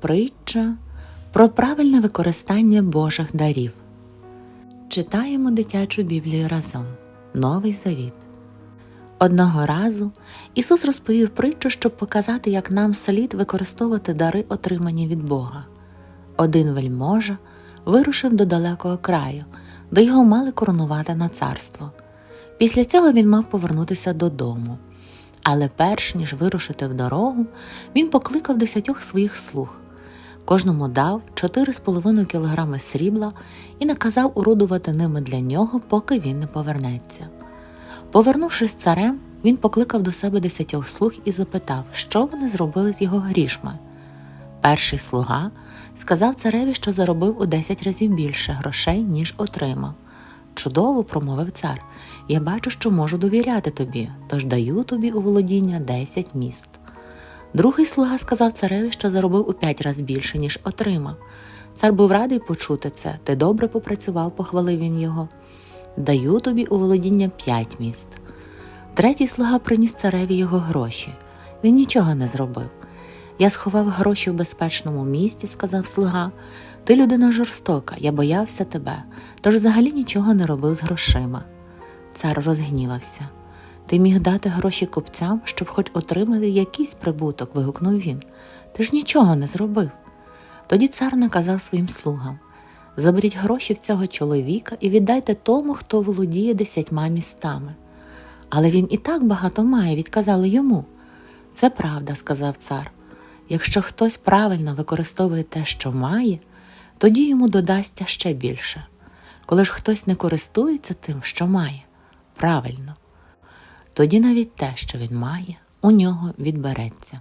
Притча про правильне використання Божих дарів. Читаємо дитячу Біблію разом. Новий Завіт. Одного разу Ісус розповів притчу, щоб показати, як нам слід використовувати дари, отримані від Бога. Один вельможа вирушив до далекого краю, де його мали коронувати на царство. Після цього він мав повернутися додому. Але перш ніж вирушити в дорогу, він покликав десятьох своїх слуг. Кожному дав 4,5 кілограми срібла і наказав урудувати ними для нього, поки він не повернеться. Повернувшись царем, він покликав до себе десятьох слуг і запитав, що вони зробили з його грішми. Перший слуга сказав цареві, що заробив у 10 разів більше грошей, ніж отримав. Чудово, промовив цар. Я бачу, що можу довіряти тобі, тож даю тобі у володіння 10 міст. Другий слуга сказав цареві, що заробив у п'ять разів більше, ніж отримав. Цар був радий почути це. Ти добре попрацював, похвалив він його. Даю тобі у володіння п'ять міст. Третій слуга приніс цареві його гроші. Він нічого не зробив. Я сховав гроші в безпечному місці, сказав слуга. Ти людина жорстока, я боявся тебе, тож взагалі нічого не робив з грошима. Цар розгнівався. Ти міг дати гроші купцям, щоб хоч отримати якийсь прибуток, вигукнув він. Ти ж нічого не зробив. Тоді цар наказав своїм слугам заберіть гроші в цього чоловіка і віддайте тому, хто володіє десятьма містами. Але він і так багато має, відказали йому. Це правда, сказав цар. Якщо хтось правильно використовує те, що має, тоді йому додасться ще більше. Коли ж хтось не користується тим, що має, правильно, тоді навіть те, що він має, у нього відбереться.